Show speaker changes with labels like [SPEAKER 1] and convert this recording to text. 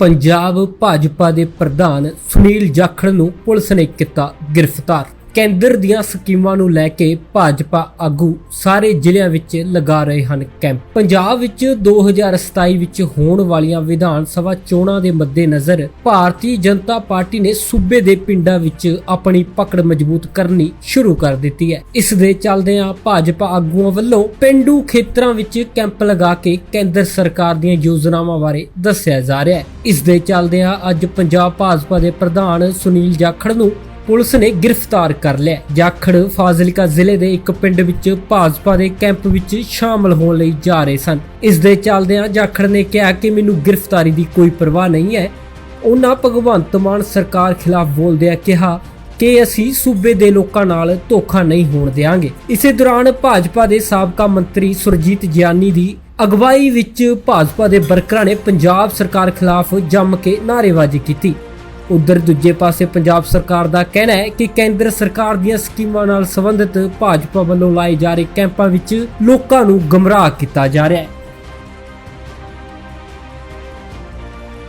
[SPEAKER 1] ਪੰਜਾਬ ਭਾਜਪਾ ਦੇ ਪ੍ਰਧਾਨ ਸੁਨੀਲ ਜਾਖੜ ਨੂੰ ਪੁਲਿਸ ਨੇ ਕੀਤਾ ਗ੍ਰਿਫਤਾਰ। ਕੇਂਦਰ ਦੀਆਂ ਸਕੀਮਾਂ ਨੂੰ ਲੈ ਕੇ ਭਾਜਪਾ ਆਗੂ ਸਾਰੇ ਜ਼ਿਲ੍ਹਿਆਂ ਵਿੱਚ ਲਗਾ ਰਹੇ ਹਨ ਕੈਂਪ। ਪੰਜਾਬ ਵਿੱਚ 2027 ਵਿੱਚ ਹੋਣ ਵਾਲੀਆਂ ਵਿਧਾਨ ਸਭਾ ਚੋਣਾਂ ਦੇ ਮੱਦੇਨਜ਼ਰ ਭਾਰਤੀ ਜਨਤਾ ਪਾਰਟੀ ਨੇ ਸੂਬੇ ਦੇ ਪਿੰਡਾਂ ਵਿੱਚ ਆਪਣੀ ਪਕੜ ਮਜ਼ਬੂਤ ਕਰਨੀ ਸ਼ੁਰੂ ਕਰ ਦਿੱਤੀ ਹੈ। ਇਸ ਦੇ ਚੱਲਦਿਆਂ ਭਾਜਪਾ ਆਗੂਆਂ ਵੱਲੋਂ ਪਿੰਡੂ ਖੇਤਰਾਂ ਵਿੱਚ ਕੈਂਪ ਲਗਾ ਕੇ ਕੇਂਦਰ ਸਰਕਾਰ ਦੀਆਂ ਯੋਜਨਾਵਾਂ ਬਾਰੇ ਦੱਸਿਆ ਜਾ ਰਿਹਾ ਹੈ। ਇਸ ਦੇ ਚੱਲਦਿਆਂ ਅੱਜ ਪੰਜਾਬ ਭਾਜਪਾ ਦੇ ਪ੍ਰਧਾਨ ਸੁਨੀਲ ਜਾਖੜ ਨੂੰ ਪੁਲਿਸ ਨੇ ਗ੍ਰਿਫਤਾਰ ਕਰ ਲਿਆ। ਜਾਖੜ, ਫਾਜ਼ਿਲਕਾ ਜ਼ਿਲ੍ਹੇ ਦੇ ਇੱਕ ਪਿੰਡ ਵਿੱਚ ਭਾਜਪਾ ਦੇ ਕੈਂਪ ਵਿੱਚ ਸ਼ਾਮਲ ਹੋਣ ਲਈ ਜਾ ਰਹੇ ਸਨ। ਇਸ ਦੇ ਚੱਲਦਿਆਂ ਜਾਖੜ ਨੇ ਕਿਹਾ ਕਿ ਮੈਨੂੰ ਗ੍ਰਿਫਤਾਰੀ ਦੀ ਕੋਈ ਪਰਵਾਹ ਨਹੀਂ ਹੈ। ਉਹਨਾਂ ਭਗਵੰਤ ਮਾਨ ਸਰਕਾਰ ਖਿਲਾਫ ਬੋਲਦਿਆਂ ਕਿਹਾ ਕਿ ਅਸੀਂ ਸੂਬੇ ਦੇ ਲੋਕਾਂ ਨਾਲ ਧੋਖਾ ਨਹੀਂ ਹੋਣ ਦੇਵਾਂਗੇ ਇਸੇ ਦੌਰਾਨ ਭਾਜਪਾ ਦੇ ਸਾਬਕਾ ਮੰਤਰੀ ਸੁਰਜੀਤ ਜਿਆਨੀ ਦੀ ਅਗਵਾਈ ਵਿੱਚ ਭਾਜਪਾ ਦੇ ਵਰਕਰਾਂ ਨੇ ਪੰਜਾਬ ਸਰਕਾਰ ਖਿਲਾਫ ਜੰਮ ਕੇ ਨਾਅਰੇਬਾਜ਼ੀ ਕੀਤੀ। ਉਧਰ ਦੂਜੇ ਪਾਸੇ ਪੰਜਾਬ ਸਰਕਾਰ ਦਾ ਕਹਿਣਾ ਹੈ ਕਿ ਕੇਂਦਰ ਸਰਕਾਰ ਦੀਆਂ ਸਕੀਮਾਂ ਨਾਲ ਸੰਬੰਧਿਤ ਭਾਜਪਾ ਵੱਲੋਂ ਲਾਏ ਜਾ ਰਹੇ ਕੈਂਪਾਂ ਵਿੱਚ ਲੋਕਾਂ ਨੂੰ ਗਮਰਾਹ ਕੀਤਾ ਜਾ ਰਿਹਾ ਹੈ।